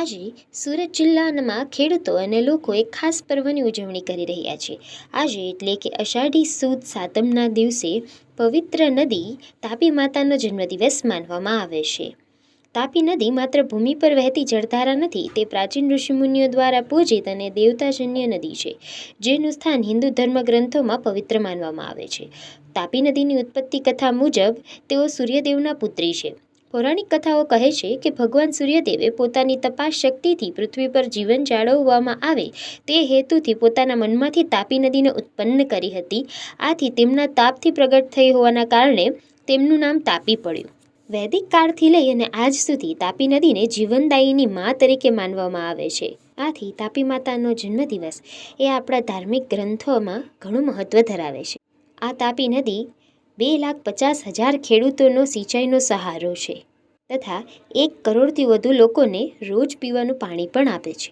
આજે સુરત જિલ્લામાં ખેડૂતો અને લોકો એક ખાસ પર્વની ઉજવણી કરી રહ્યા છે. આજે એટલે કે અષાઢી સુદ સાતમના દિવસે પવિત્ર નદી તાપી માતાનો જન્મદિવસ માનવામાં આવે છે. તાપી નદી માત્ર ભૂમિ પર વહેતી જળધારા નથી, તે પ્રાચીન ઋષિમુનિઓ દ્વારા પૂજિત અને દેવતાજન્ય નદી છે, જેનું સ્થાન હિન્દુ ધર્મ ગ્રંથોમાં પવિત્ર માનવામાં આવે છે. તાપી નદીની ઉત્પત્તિ કથા મુજબ, તેઓ સૂર્યદેવના પુત્રી છે. પૌરાણિક કથાઓ કહે છે કે ભગવાન સૂર્યદેવે પોતાની તપાસ શક્તિથી પૃથ્વી પર જીવન જાળવવામાં આવે તે હેતુથી પોતાના મનમાંથી તાપી નદીને ઉત્પન્ન કરી હતી. આથી તેમના તાપથી પ્રગટ થઈ હોવાના કારણે તેમનું નામ તાપી પડ્યું. વૈદિક કાળથી લઈ અને આજ સુધી તાપી નદીને જીવનદાયીની મા તરીકે માનવામાં આવે છે. આથી તાપી માતાનો જન્મદિવસ એ આપણા ધાર્મિક ગ્રંથોમાં ઘણું મહત્ત્વ ધરાવે છે. આ તાપી નદી બે લાખ પચાસ હજાર ખેડૂતોનો સિંચાઈનો સહારો છે તથા એક કરોડથી વધુ લોકોને રોજ પીવાનું પાણી પણ આપે છે.